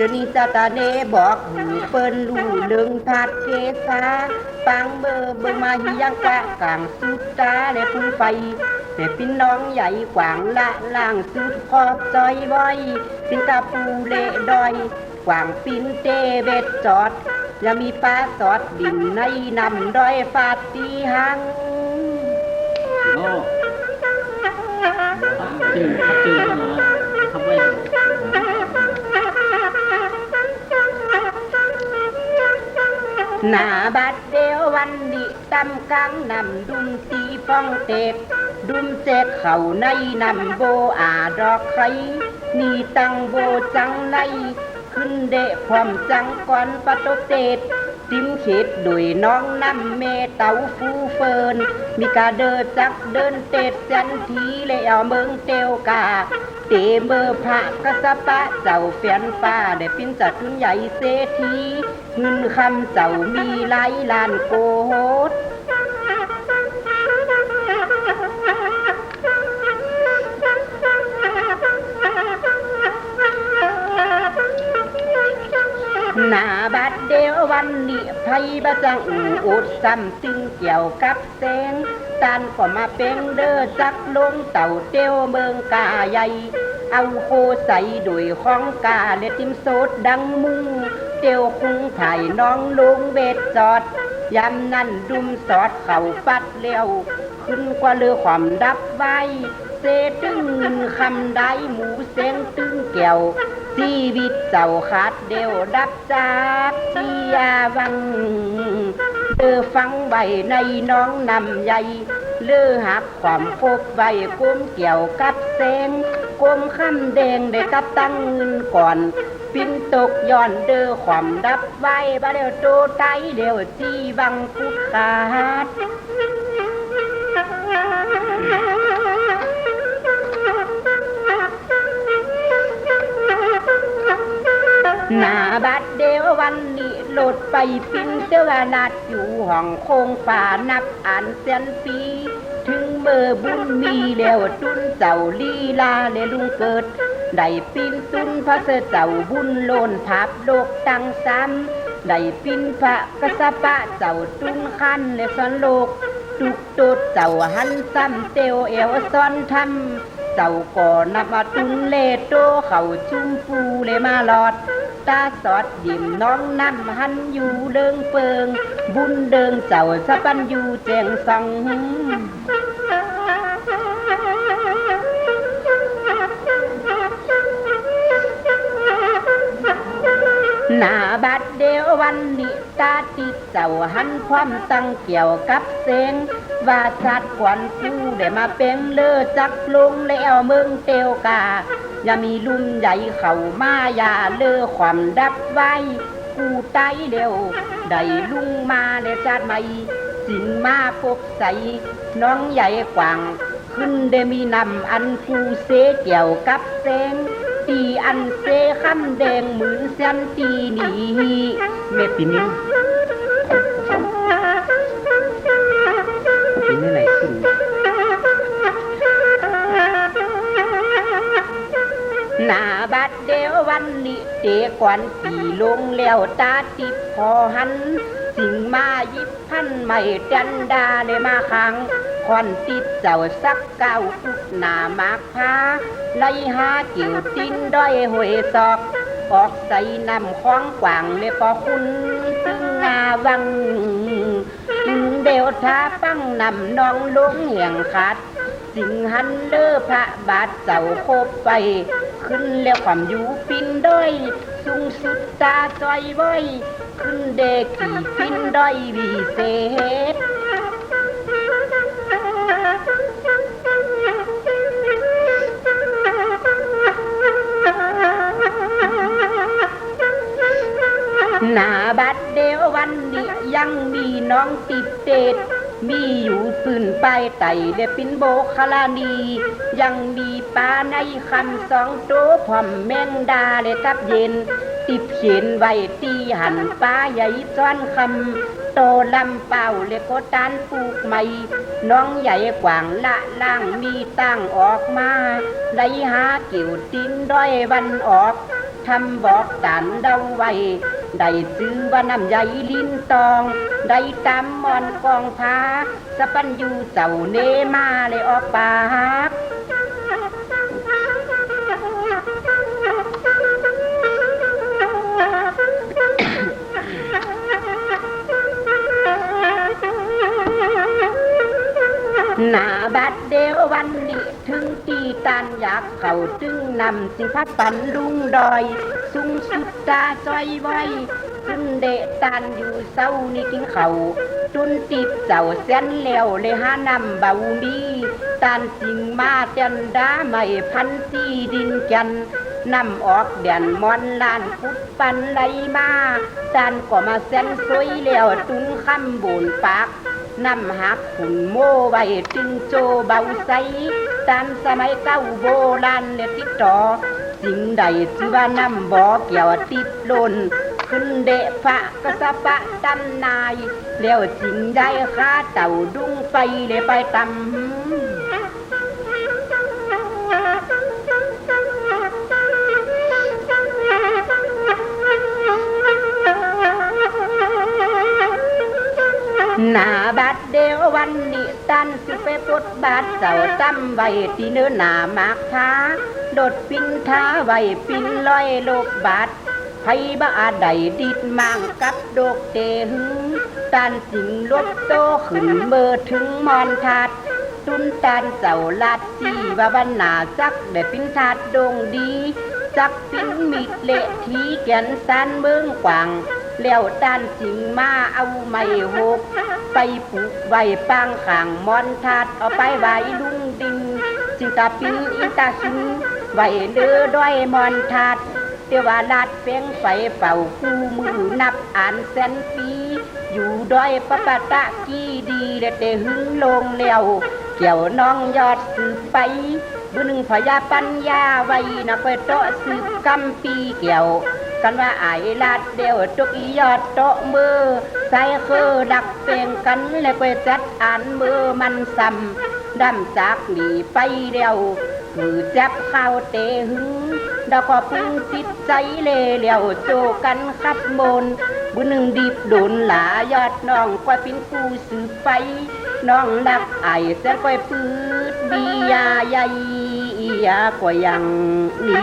จ้าใหญ่เนาะฟังต่อเมโจผิวขาวใสไหวเมินนอ่อนฟอกเดี๋ยวนี้ตาเนบอกหูเปิ้นลู่เลึงทัดเกษาปังเบอร์เบอร์มาหิยังกะกลางสุดตาและผู้ไฟแต่ปินน้องใหญ่กว่างละล่างสุดขอบจอยไว้ปินตาปูเละดอย กว่างปินเตเบ็ดจอดแล้วมีปลาสอดดินในนำดอยฟาดตีหังโอ้จืดจืด หน้าบัดเดียววันนี้ตำกลางนำดุมตีป้องเตกดุมเจกเข่าในนำโบอาดอกไข่นี่ตังโบจังใน ขึ้นเดะความจังก่อนปะตเตดติมเขตโดยน้องน้ำเมเตาฟูเฟิน มีกาเดินจักเดินเตดจันทีเลยเอาเมืองเตวกาเตเมอพระกสปะเจ้าเฟียนฟ้าได้ปินจัดทุนใหญ่เศรษฐี เงินคำเจ้ามีหลายล้านโกดหน้าบัดเดียววันนี้ไพบะจังอูอุดซ้ำจึงเกี่ยวกับแสงตันก็มาเป็นเด้อจักลงเต่าเตียวเมืองกาใหญ่เอาโคใส่ด้วยของกาและติมโซดดังมุง เตียวคุงไผ่น้องลุงเวทจอดยำนั่นดุมสอดเข่าฟัดเลี้ยวขึ้นกว่าเรือความดับไว้เซตึงเงินคำได้หมูเสงตึงแก้วชีวิตเจ้าขาดเดียวดับจากเชียวังเลือฟังไว้ในน้องนำใหญ่เลือหักความพบไว้ก้มเกี่ยวกับเสงก้มคำแดงได้กับตั้งเงินก่อน ปินตกย้อนเดอความดับไว้บ่เดียวโตไตเดียวจีบังคุกขาดหนาบัดเดียววันนี้หลดไปปินเจ้านาดอยู่ห้องโคงฝานับอ่านเสียนปี ถึงเบอร์บุญมีแล้วตุนเจ้าลีลาและลุงเกิด ได้ปินตุนพระเสเจ้าบุญโลนพับโลกตังซ้ำได้ปินพระกษปะเจ้าตุนคันแลสันโลกตุกตุดเจ้าหันซ้ำเตียวเอวซ้อนทำเจ้าก่อนับมาตุนเลโตเข่าชุ่มฟูเลยมาหลอดตาสอดยิ้มน้องน้ำหันอยู่เดิงเปิง บุญเดิงเจ้าสะปันอยู่แจงสัง หน้าบัดเดียววันนี้ตาติดเจ้าหันความตั้งเกี่ยวกับเสียงว่าสัตว์กวนผู้ได้มาเป็นเลือจักลงแล้วเมืองเตียวกา อย่ามีลุ่มใหญ่เข้ามาอย่าเลือความดับไว้กูไตเดียวได้ลุงมาและจัดใหม่สินมาพบใสน้องใหญ่กว่าง ขึ้นได้มีนำอันฟูเสเกี่ยวกับแสง ตีอันเซคำแดงเหมือนเส้นตีนีเม็ดปีนิ้ว หน้าบัดเดียววันนี้เตะกวนปีลงแล้วตาติดพอหัน สิ่งมายิบพันไม่จันดาได้มาขังคอนติดเจ้าสักเก้าฟุกหน้ามากพาไล่หาเกิ่ยวตินด้อยหวยซอก ออกใส่นำคล้องกว่างเลยพอคุณซึ่งงาวัง เดียวท้าปังนำน้องลงเหี่ยงขาด สิงหันเลือพระบาทเจ้าโคบไป ขึ้นแล้วความอยู่ปินด้อยสูงสุดตาจอยไว้ขึ้นเดกี่ปินด้อยวิเศษหน้าบัดเดียววันนี้ยังมีน้องติดเตด มีอยู่ปืนป้ายไต่และปินโบคาลานี ยังมีปลาในคำสองโตวพร้อมแมงดาและกับเย็น ติบเขียนไว้ตีหันปลาใหญ่ซ้อนคำโตลำเป่าและก็ตานปลูกใหม่ น้องใหญ่กว่างละล่างมีตั้งออกมาได้หาเกี่ยวตินด้อยวันออก ทำบอกตานเดาไว้ ได้ซื้อว่าน้ำใหญ่ลิ้นตอง ได้ตามมอนกองพาสะปันอยู่เจ้าเนมาเลยออกปากหน้าบัดเดียววันนี้ถึง ตันอยากเข้าจึงนำสิพัดปันลุงดอยสูงสุดตาจอยไว้ขึ้นเดตันอยู่เศร้านี่กินเขาจุนติดเจ้าเส้นแล้วเลยหานำเบามีตันสิงมาเจนดาไม่พันสีดินจันนำออกเดียนมอนลานพุดปันไหลมาตันก็มาเส้นสวยแล้วตุนคำบุญปากนำหักขุนโมไว้จึงโจเบาใส ตามสมัยเก่าโบราณเนี่ยติดต่อ สิ่งใดที่ว่านำบ่อเกี่ยวติดลนขึ้นเดะพระกสปะตำนาย แล้วสิ่งใดข้าเต่าดุ้งไฟเลยไปตำ นาบัดเดียววันนี้ตันสิไปปดบาทเจ้าจำไว้ที่เนื้อหนามากท้าโดดปินท้าไว้ปินลอยโลกบาทไผบ้าใดดิดมังกับโดกเตหึงตันสิงลบโตขึ้นเมื่อถึงมอนทัดตุนตันเจ้าลาดสีว่าวันหนาจักได้ปินทัดดงดีจักปินมิดเละทีแกนสันเมืองกว่าง แล้วตันสิงมาเอาไม่หก ไปปลูกไว้ปางขางมอนทัดเอาไปไว้ลุงดิงจิงตาปินอิตาหินไว้เดือด้อยมอนทัดเทวาลาดเฟ้งไฟเป่าคู่มือนับอ่านแสนปี อยู่ดอยปะปะตะกี้ดีและเตหึงลงแล้วเกี่ยวน้องยอดสืบไปบุญงพยาปัญญาไว้นักไปโตะสืบกำปีเกี่ยว กันว่าไอ้ลาดเดียวตุกยอดโตมือใส่คือดักเปลงกันและไปจัดอ่านมือมันซ้ำดำจากหนีไปเดียวมือจับข้าวเตหึงดอกก็พึ่งติดใจเลเหลียวโจกันขับมนบุญหนึ่งดีบโดนหลายอดน้องกว่าเป็นผู้สืบไปน้องดักไอแสนก้อยปืดบียาใหญ่ยากว่ายังนี้